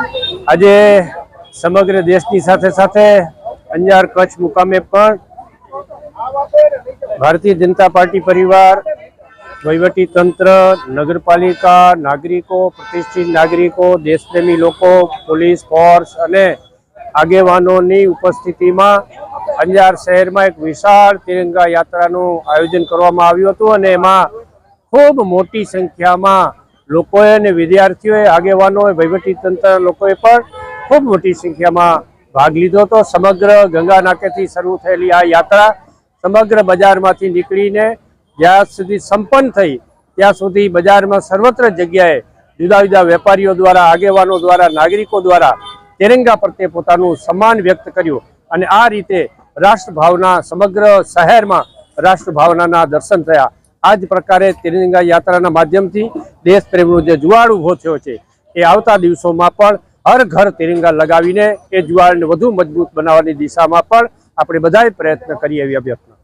આજે સમગ્ર દેશની સાથે સાથે અંજાર કચ્છ મુકામે પણ ભારતીય જનતા પાર્ટી પરિવાર, વહીવટી તંત્ર, નગરપાલિકા, નાગરિકો, પ્રતિષ્ઠિત નાગરિકો, દેશપ્રેમી લોકો, પોલીસ ફોર્સ અને આગેવાનોની ઉપસ્થિતિમાં અંજાર શહેરમાં એક વિશાળ તિરંગા યાત્રાનું આયોજન કરવામાં આવ્યું હતું અને એમાં ખૂબ મોટી સંખ્યામાં લોકોએ અને વિદ્યાર્થીઓએ આગેવાનોએ વહીવટી તંત્ર લોકોએ પણ ખૂબ મોટી સંખ્યામાં ભાગ લીધો હતો. સમગ્ર ગંગા નાકેથી શરૂ થયેલી આ યાત્રા સમગ્ર બજારમાંથી નીકળીને જ્યાં સુધી સંપન્ન થઈ, ત્યાં સુધી બજારમાં સર્વત્ર જગ્યાએ જુદા જુદા વેપારીઓ દ્વારા, આગેવાનો દ્વારા, નાગરિકો દ્વારા તિરંગા પ્રત્યે પોતાનું સન્માન વ્યક્ત કર્યું અને આ રીતે રાષ્ટ્રભાવના સમગ્ર શહેરમાં રાષ્ટ્રભાવનાના દર્શન થયા. આ જ પ્રકારે તિરંગા યાત્રાના માધ્યમથી દેશ પ્રેમનો જે જુવાળ ઊભો થયો છે, એ આવતા દિવસોમાં પણ હર ઘર તિરંગા લગાવીને એ જુવાળને વધુ મજબૂત બનાવવાની દિશામાં પણ આપણે બધાએ પ્રયત્ન કરીએ એવી અભ્યર્થના.